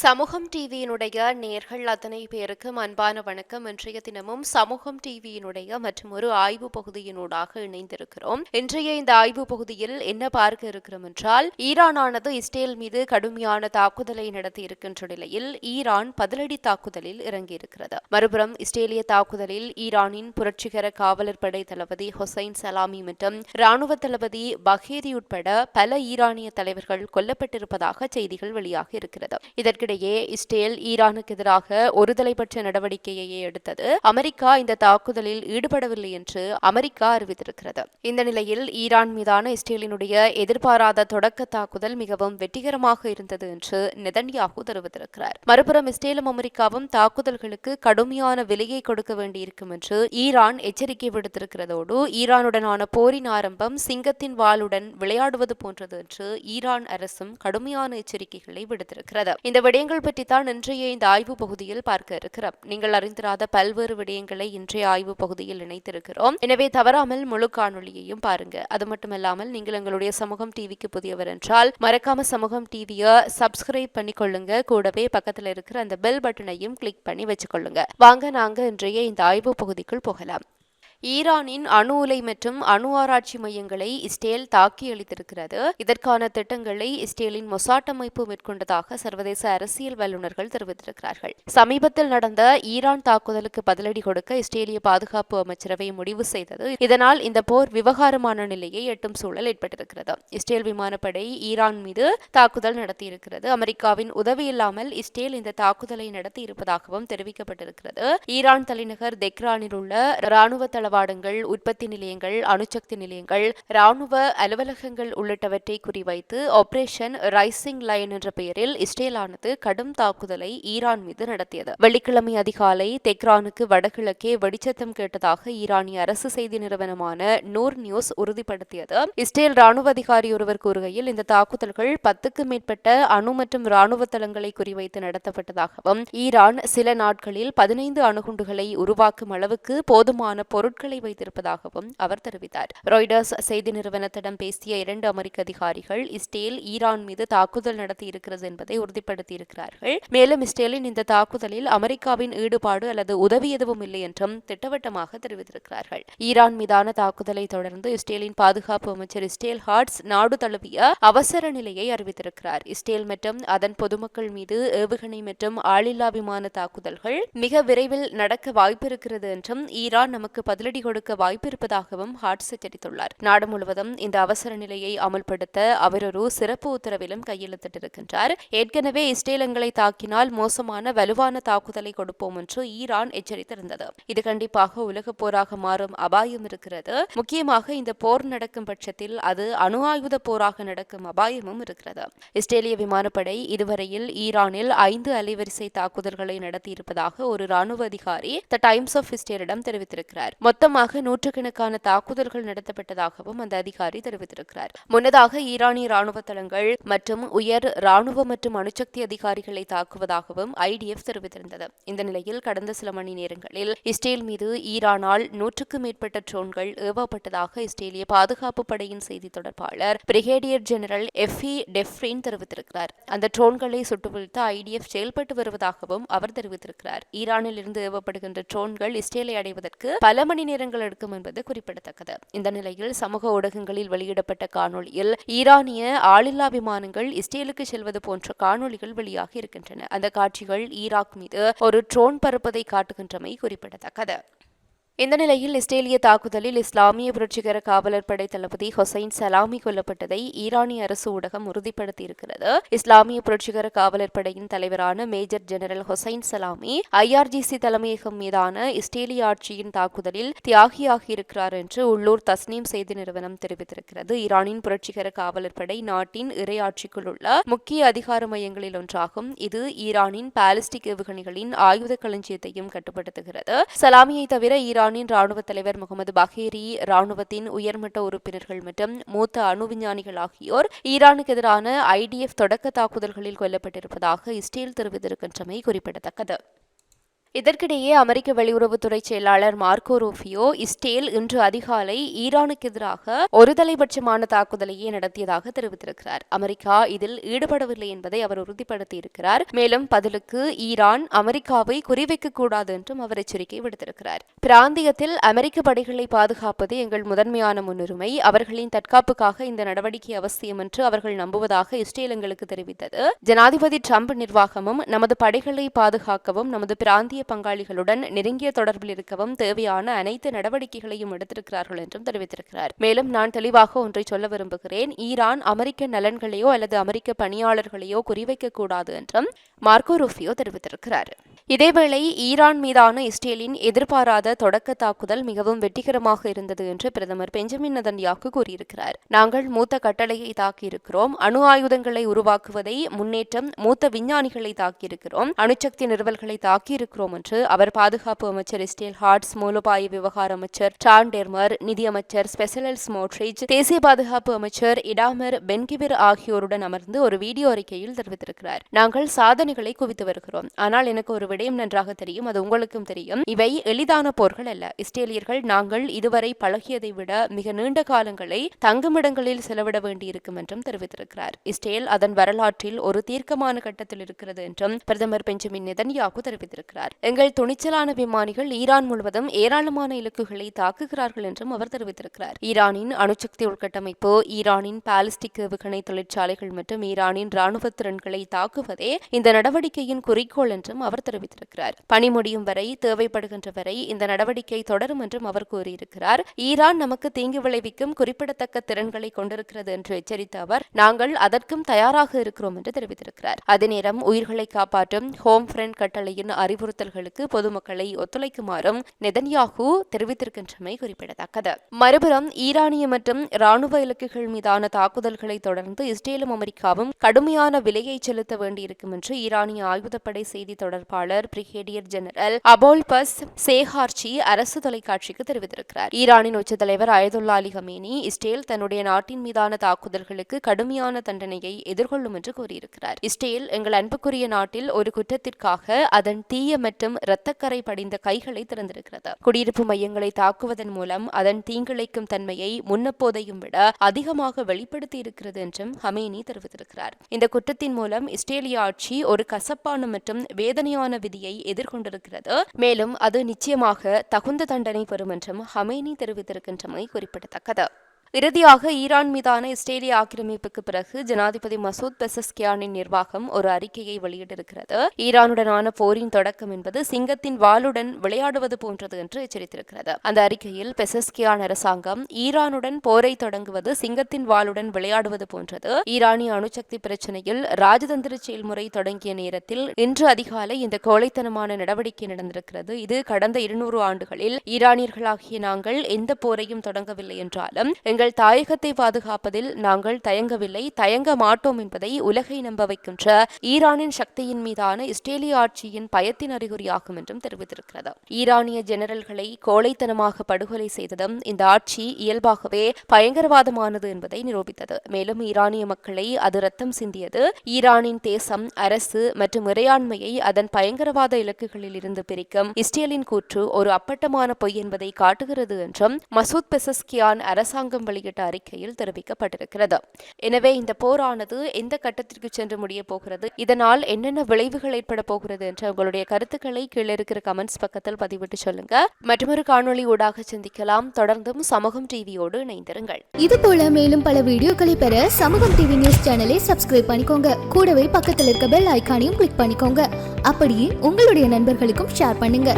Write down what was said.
சமூகம் டிவியினுடைய நேர்கள் அத்தனை பேருக்கும் அன்பான வணக்கம். இன்றைய தினமும் சமூகம் டிவியினுடைய மற்றும் ஒரு ஆய்வு பகுதியினூடாக இணைந்திருக்கிறோம். இன்றைய இந்த ஆய்வு பகுதியில் என்ன பார்க்க இருக்கிறோம் என்றால் ஈரானானது இஸ்ரேல் மீது கடுமையான தாக்குதலை நடத்தி இருக்கின்ற நிலையில் ஈரான் பதிலடி தாக்குதலில் இறங்கியிருக்கிறது. மறுபுறம் இஸ்ரேலிய தாக்குதலில் ஈரானின் புரட்சிகர காவலர் படை தளபதி ஹொசைன் சலாமி மற்றும் ராணுவ தளபதி பஹேரி உட்பட பல ஈரானிய தலைவர்கள் கொல்லப்பட்டிருப்பதாக செய்திகள் வெளியாக இருக்கிறது. இதற்கு இதற்கிடையே இஸ்ரேல் ஈரானுக்கு எதிராக ஒருதலைபட்ச நடவடிக்கையை எடுத்தது. அமெரிக்கா இந்த தாக்குதலில் ஈடுபடவில்லை என்று அமெரிக்கா அறிவித்திருக்கிறது. இந்த நிலையில் ஈரான் மீதான இஸ்ரேலினுடைய எதிர்பாராத தொடக்க தாக்குதல் மிகவும் வெற்றிகரமாக இருந்தது என்று நெதன்யாகு தெரிவித்திருக்கிறார். மறுபுறம் இஸ்ரேலும் அமெரிக்காவும் தாக்குதல்களுக்கு கடுமையான விலையை கொடுக்க வேண்டியிருக்கும் என்று ஈரான் எச்சரிக்கை விடுத்திருக்கிறதோடு ஈரானுடனான போரின் ஆரம்பம் சிங்கத்தின் வாளுடன் விளையாடுவது போன்றது என்று ஈரான் அரசும் கடுமையான எச்சரிக்கைகளை விடுத்திருக்கிறது. இந்த விடயங்கள் பற்றித்தான் இன்றைய இந்த ஆய்வு பகுதியில் பார்க்க இருக்கிறோம். நீங்கள் அறிந்திராத பல்வேறு விடயங்களை இன்றைய ஆய்வு பகுதியில் இணைத்திருக்கிறோம். எனவே தவறாமல் முழு காணொலியையும் பாருங்க. அது மட்டுமல்லாமல் நீங்கள் எங்களுடைய சமூகம் டிவிக்கு புதியவர் என்றால் மறக்காம சமூகம் டிவியை சப்ஸ்கிரைப் பண்ணிக்கொள்ளுங்க. கூடவே பக்கத்தில் இருக்கிற அந்த பெல் பட்டனையும் கிளிக் பண்ணி வச்சுக்கொள்ளுங்க. வாங்க நாங்க இன்றைய இந்த ஆய்வு பகுதிக்குள் போகலாம். ஈரானின் அணு உலை மற்றும் அணு ஆராய்ச்சி மையங்களை இஸ்ரேல் தாக்கி அளித்திருக்கிறது இதற்கான திட்டங்களை இஸ்ரேலின் மொசாட் அமைப்பு மேற்கொண்டதாக சர்வதேச அரசியல் வல்லுநர்கள் தெரிவித்திருக்கிறார்கள். சமீபத்தில் நடந்த ஈரான் தாக்குதலுக்கு பதிலடி கொடுக்க இஸ்ரேலிய பாதுகாப்பு அமைச்சரவை முடிவு செய்தது. இதனால் இந்த போர் விவகாரமான நிலையை எட்டும் சூழல் ஏற்பட்டிருக்கிறது. இஸ்ரேல் விமானப்படை ஈரான் மீது தாக்குதல் நடத்தியிருக்கிறது. அமெரிக்காவின் உதவி இல்லாமல் இஸ்ரேல் இந்த தாக்குதலை நடத்தி இருப்பதாகவும் தெரிவிக்கப்பட்டிருக்கிறது. ஈரான் தலைநகர் தெக்ரானில் உள்ள ராணுவ தள தளவாடங்கள் உற்பத்தி நிலையங்கள் அணுசக்தி நிலையங்கள் ராணுவ அலுவலகங்கள் உள்ளிட்டவற்றை குறிவைத்து ஆபரேஷன் ரைசிங் லைன் என்ற பெயரில் இஸ்ரேலானது கடும் தாக்குதலை ஈரான் மீது நடத்தியது. வெள்ளிக்கிழமை அதிகாலை தெக்ரானுக்கு வடகிழக்கே வெடிச்சத்தம் கேட்டதாக ஈரானிய அரசு செய்தி நிறுவனமான நூர் நியூஸ் உறுதிப்படுத்தியது. இஸ்ரேல் ராணுவ அதிகாரி ஒருவர் கூறுகையில் இந்த தாக்குதல்கள் பத்துக்கு மேற்பட்ட அணு மற்றும் ராணுவ தளங்களை குறிவைத்து நடத்தப்பட்டதாகவும் ஈரான் சில நாட்களில் பதினைந்து அணுகுண்டுகளை உருவாக்கும் அளவுக்கு போதுமான பொருட்கள் பொருட்களை வைத்திருப்பதாகவும் அவர் தெரிவித்தார். ராய்டர்ஸ் செய்தி நிறுவனத்திடம் பேசிய இரண்டு அமெரிக்க அதிகாரிகள் இஸ்ரேல் ஈரான் மீது தாக்குதல் நடத்தி இருக்கிறது என்பதை உறுதிப்படுத்தியிருக்கிறார்கள் மேலும் இஸ்ரேலின் இந்த தாக்குதலில் அமெரிக்காவின் ஈடுபாடு அல்லது உதவி எதுவும் இல்லை என்றும் திட்டவட்டமாக தெரிவித்திருக்கிறார்கள். ஈரான் மீதான தாக்குதலை தொடர்ந்து இஸ்ரேலின் பாதுகாப்பு அமைச்சர் இஸ்ரேல் ஹார்ட்ஸ் நாடு தழுவிய அவசர நிலையை அறிவித்திருக்கிறார். இஸ்ரேல் மற்றும் அதன் பொதுமக்கள் மீது ஏவுகணை மற்றும் ஆளில்லா விமான தாக்குதல்கள் மிக விரைவில் நடக்க வாய்ப்பிருக்கிறது என்றும் ஈரான் நமக்கு பதிலடி நேரடி கொடுக்க வாய்ப்பிருப்பதாகவும் இருப்பதாகவும் ஹார்ட்ஸ் எச்சரித்துள்ளார் நாடு முழுவதும் இந்த அவசர நிலையை அமல்படுத்த அவர் ஒரு சிறப்பு உத்தரவிலும் கையெழுத்திட்டிருக்கின்றார். ஏற்கனவே இஸ்ரேலங்களை தாக்கினால் மோசமான வலுவான தாக்குதலை கொடுப்போம் என்று ஈரான் எச்சரித்திருந்தது. இது கண்டிப்பாக உலக போராக மாறும் அபாயம் இருக்கிறது. முக்கியமாக இந்த போர் நடக்கும் பட்சத்தில் அது அணு ஆயுத போராக நடக்கும் அபாயமும் இருக்கிறது. இஸ்ரேலிய விமானப்படை இதுவரையில் ஈரானில் ஐந்து அலைவரிசை தாக்குதல்களை நடத்தியிருப்பதாக ஒரு ராணுவ அதிகாரி த டைம்ஸ் ஆஃப் இஸ்ரேலிடம் தெரிவித்திருக்கிறார். மொத்தமாக நூற்றுக்கணக்கான தாக்குதல்கள் நடத்தப்பட்டதாகவும் அந்த அதிகாரி தெரிவித்திருக்கிறார். முன்னதாக ஈரானிய ராணுவ தளங்கள் மற்றும் உயர் ராணுவ மற்றும் அணுசக்தி அதிகாரிகளை தாக்குவதாகவும் ஐடிஎஃப் தெரிவித்திருந்தது. இந்த நிலையில் கடந்த சில மணி நேரங்களில் இஸ்ரேல் மீது ஈரானால் நூற்றுக்கும் மேற்பட்ட ட்ரோன்கள் ஏவப்பட்டதாக இஸ்ரேலிய பாதுகாப்பு படையின் செய்தி தொடர்பாளர் brigadier general F E Defrin தெரிவித்திருக்கிறார். அந்த ட்ரோன்களை சுட்டுவிழ்த்து ஐடிஎஃப் செயல்பட்டு வருவதாகவும் அவர் தெரிவித்திருக்கிறார். ஈரானில் இருந்து ஏவப்படுகின்ற ட்ரோன்கள் இஸ்ரேலை அடைவதற்கு பல மணி மணி நேரங்கள் எடுக்கும் என்பது குறிப்பிடத்தக்கது. இந்த நிலையில் சமூக ஊடகங்களில் வெளியிடப்பட்ட காணொலியில் ஈரானிய ஆளில்லா விமானங்கள் இஸ்ரேலுக்கு செல்வது போன்ற காணொலிகள் வெளியாகி இருக்கின்றன. அந்த காட்சிகள் ஈராக் மீது ஒரு ட்ரோன் பறப்பதை காட்டுகின்றமை குறிப்பிடத்தக்கது. இந்த நிலையில் இஸ்ரேலிய தாக்குதலில் இஸ்லாமிய புரட்சிகர காவலர் படை தளபதி ஹொசைன் சலாமி கொல்லப்பட்டதை ஈரானிய அரசு ஊடகம் உறுதிப்படுத்தியிருக்கிறது. இஸ்லாமிய புரட்சிகர காவலர் படையின் தலைவரான major general Hossein Salami IRGC தலைமையகம் மீதான இஸ்ரேலிய ஆட்சியின் தாக்குதலில் தியாகியாகியிருக்கிறார் என்று உள்ளூர் தஸ்னீம் செய்தி நிறுவனம் தெரிவித்திருக்கிறது. ஈரானின் புரட்சிகர காவலர் படை நாட்டின் இறையாட்சிக்குள் உள்ள முக்கிய அதிகார மையங்களில் ஒன்றாகும். இது ஈரானின் பாலிஸ்டிக் ஏவுகணைகளின் ஆயுத களஞ்சியத்தையும் கட்டுப்படுத்துகிறது. சலாமியை தவிர ஈரான் ஈரானின் ராணுவ தலைவர் முகமது பஹேரி ராணுவத்தின் உயர்மட்ட உறுப்பினர்கள் மற்றும் மூத்த அணு விஞ்ஞானிகள் ஆகியோர் ஈரானுக்கு எதிரான ஐடிஎஃப் தொடக்க தாக்குதல்களில் கொல்லப்பட்டிருப்பதாக இஸ்ரேல் தெரிவித்திருக்கின்றமை குறிப்பிடத்தக்கது. இதற்கிடையே அமெரிக்க வெளியுறவுத்துறை செயலாளர் மார்க்கோ ரூபியோ இஸ்டேல் இன்று அதிகாலை ஈரானுக்கு எதிராக ஒரு தலைபட்சமான தாக்குதலையே நடத்தியதாக தெரிவித்திருக்கிறார். அமெரிக்கா இதில் ஈடுபடவில்லை என்பதை அவர் உறுதிப்படுத்தியிருக்கிறார். மேலும் பதிலுக்கு ஈரான் அமெரிக்காவை குறிவைக்க கூடாது என்றும் அவர் எச்சரிக்கை விடுத்திருக்கிறார். பிராந்தியத்தில் அமெரிக்க படைகளை பாதுகாப்பது எங்கள் முதன்மையான முன்னுரிமை. அவர்களின் தற்காப்புக்காக இந்த நடவடிக்கை அவசியம் என்று அவர்கள் நம்புவதாக இஸ்ரேல் எங்களுக்கு தெரிவித்தது. ஜனாதிபதி டிரம்ப் நிர்வாகமும் நமது படைகளை பாதுகாக்கவும் நமது பிராந்திய பங்காளிகளுடன் நெருங்கிய தொடர்பில் இருக்கவும் தேவையான அனைத்து நடவடிக்கைகளையும் எடுத்திருக்கிறார்கள் என்றும் தெரிவித்திருக்கிறார். மேலும் நான் தெளிவாக ஒன்றை சொல்ல விரும்புகிறேன். ஈரான் அமெரிக்க நலன்களையோ அல்லது அமெரிக்க பணியாளர்களையோ குறிவைக்க கூடாது என்றும் மார்க்கோ ரூஃபியோ தெரிவித்திருக்கிறார். இதேவேளை ஈரான் மீதான இஸ்ரேலின் எதிர்பாராத தொடக்க தாக்குதல் மிகவும் வெற்றிகரமாக இருந்தது என்று பிரதமர் பெஞ்சமின் நதன்யாக்கு கூறியிருக்கிறார். நாங்கள் மூத்த கட்டளையை தாக்கியிருக்கிறோம். அணு ஆயுதங்களை உருவாக்குவதை முன்னேற்றம் மூத்த விஞ்ஞானிகளை தாக்கியிருக்கிறோம். அணுசக்தி நிறுவல்களை தாக்கியிருக்கிறோம். என்று அவர் பாதுகாப்பு அமைச்சர் ஸ்டீல் ஹார்ட்ஸ் மூலோபாய விவகார அமைச்சர் டான் டெர்மர் நிதியமைச்சர் ஸ்பெசலல் ஸ்மோட்ரிச் தேசிய பாதுகாப்பு அமைச்சர் இடாமர் பென்கிபிர் ஆகியோருடன் அமர்ந்து ஒரு வீடியோ அறிக்கையில் தெரிவித்திருக்கிறார். நாங்கள் சாதனைகளை குவித்து வருகிறோம். ஆனால் எனக்கு ஒரு விடயம் நன்றாக தெரியும். அது உங்களுக்கும் தெரியும். இவை எளிதான போர்கள் அல்ல. இஸ்ரேலியர்கள் நாங்கள் இதுவரை பழகியதை விட மிக நீண்ட காலங்களை தங்குமிடங்களில் செலவிட வேண்டியிருக்கும் என்றும் தெரிவித்திருக்கிறார். இஸ்ரேல் அதன் வரலாற்றில் ஒரு தீர்க்கமான கட்டத்தில் இருக்கிறது என்றும் பிரதமர் பெஞ்சமின் நெதன்யாகு தெரிவித்திருக்கிறார். எங்கள் துணிச்சலான விமானிகள் ஈரான் முழுவதும் ஏராளமான இலக்குகளை தாக்குகிறார்கள் என்றும் அவர் தெரிவித்திருக்கிறார். ஈரானின் அணுசக்தி உள்கட்டமைப்பு ஈரானின் பாலிஸ்டிக் ஏவுகணை தொழிற்சாலைகள் மற்றும் ஈரானின் ராணுவ திறன்களை தாக்குவதே இந்த நடவடிக்கையின் குறிக்கோள் என்றும் அவர் தெரிவித்திருக்கிறார். பணி முடியும் வரை தேவைப்படுகின்ற வரை இந்த நடவடிக்கை தொடரும் என்றும் அவர் கூறியிருக்கிறார். ஈரான் நமக்கு தீங்கு விளைவிக்கும் குறிப்பிடத்தக்க திறன்களை கொண்டிருக்கிறது என்று எச்சரித்த அவர் நாங்கள் அதற்கும் தயாராக இருக்கிறோம் என்று தெரிவித்திருக்கிறார். அதே நேரம் உயிர்களை காப்பாற்றும் ஹோம் ஃப்ரெண்ட் கட்டளையின் அவர்களுக்கு பொதுமக்களை ஒத்துழைக்குமாறும் நெதன்யாகு தெரிவித்திருக்கின்றமை குறிப்பிடத்தக்கது. மறுபுறம் ஈரானிய மற்றும் ராணுவ இலக்குகள் மீதான தாக்குதல்களை தொடர்ந்து இஸ்ரேலும் அமெரிக்காவும் கடுமையான விலையை செலுத்த வேண்டியிருக்கும் என்று ஈரானிய ஆயுதப்படை செய்தி தொடர்பாளர் பிரிகேடியர் ஜெனரல் அபோல்பஸ் சேஹார்ச்சி அரசு தொலைக்காட்சிக்கு தெரிவித்திருக்கிறார். ஈரானின் உச்ச தலைவர் அயதுல்லா அலி ஹமேனி இஸ்ரேல் தன்னுடைய நாட்டின் மீதான தாக்குதல்களுக்கு கடுமையான தண்டனையை எதிர்கொள்ளும் என்று கூறியிருக்கிறார். இஸ்ரேல் எங்கள் அன்புக்குரிய நாட்டில் ஒரு குற்றத்திற்காக அதன் தீய மற்றும் இரத்தக்கரை படிந்த கைகளை திறந்திருக்கிறது. குடியிருப்பு மையங்களை தாக்குவதன் மூலம் அதன் தீங்கிழைக்கும் தன்மையை முன்னப்போதையும் விட அதிகமாக வெளிப்படுத்தி இருக்கிறது என்றும் ஹமேனி தெரிவித்திருக்கிறார். இந்த குற்றத்தின் மூலம் இஸ்ரேலிய ஆட்சி ஒரு கசப்பான மற்றும் வேதனையான விதியை எதிர்கொண்டிருக்கிறது. மேலும் அது நிச்சயமாக தகுந்த தண்டனை பெறும் என்றும் ஹமேனி தெரிவித்திருக்கின்றமை குறிப்பிடத்தக்கது. இறுதியாக ஈரான் மீதான இஸ்ரேலிய ஆக்கிரமிப்புக்கு பிறகு ஜனாதிபதி மசூத் பெசஸ்கியானின் நிர்வாகம் ஒரு அறிக்கையை வெளியிட்டிருக்கிறது. ஈரானுடனான போரின் தொடக்கம் என்பது சிங்கத்தின் வாளுடன் விளையாடுவது போன்றது என்று எச்சரித்திருக்கிறது. அந்த அறிக்கையில் பெசஸ்கியான் அரசாங்கம் ஈரானுடன் போரை தொடங்குவது சிங்கத்தின் வாளுடன் விளையாடுவது போன்றது. ஈரானிய அணுசக்தி பிரச்சனையில் ராஜதந்திர செயல்முறை தொடங்கிய நேரத்தில் இன்று அதிகாலை இந்த கோழைத்தனமான நடவடிக்கை நடந்திருக்கிறது. இது கடந்த இருநூறு ஆண்டுகளில் ஈரானியர்களாகிய நாங்கள் எந்த போரையும் தொடங்கவில்லை என்றாலும் எங்கள் தாயகத்தை பாதுகாப்பதில் நாங்கள் தயங்கவில்லை தயங்க மாட்டோம் என்பதை உலகை நம்ப வைக்கின்ற ஈரானின் சக்தியின் மீதான இஸ்ரேலிய ஆட்சியின் பயத்தின் அறிகுறியாகும் என்றும் தெரிவித்திருக்கிறது. ஈரானிய ஜெனரல்களை கோழைத்தனமாக படுகொலை செய்ததும் இந்த ஆட்சி இயல்பாகவே பயங்கரவாதமானது என்பதை நிரூபித்தது. மேலும் ஈரானிய மக்களை அது ரத்தம் சிந்தியது. ஈரானின் தேசம் அரசு மற்றும் இறையாண்மையை அதன் பயங்கரவாத இலக்குகளில் இருந்து பிரிக்கும் இஸ்ரேலின் கூற்று ஒரு அப்பட்டமான பொய் என்பதை காட்டுகிறது என்றும் மசூத் பெசஸ்கியான் அரசாங்கம் வெளியிட்ட அறிக்கையில் தெரிவிக்கப்பட்டிருக்கிறது. எனவே இந்த போரானது எந்த கட்டத்திற்கு சென்று முடிய போகிறது? இதனால் என்னென்ன விளைவுகள் ஏற்பட போகிறது என்ற உங்களுடைய கருத்துக்களை கீழே இருக்கிற கமெண்ட்ஸ் பக்கத்தில் பதிவிட்டு சொல்லுங்க. மற்றொரு காணொளி ஊடாக சிந்திக்கலாம். தொடர்ந்தும் சமூகம் டிவியோடு இணைந்திருங்கள். இது போல மேலும் பல வீடியோக்களை பெற சமூகம் டிவி நியூஸ் சேனலை சப்ஸ்கிரைப் பண்ணிக்கோங்க. கூடவே பக்கத்தில் இருக்க பெல் ஐக்கானையும் கிளிக் பண்ணிக்கோங்க. அப்படியே உங்களுடைய நண்பர்களுக்கும் ஷேர் பண்ணுங்க.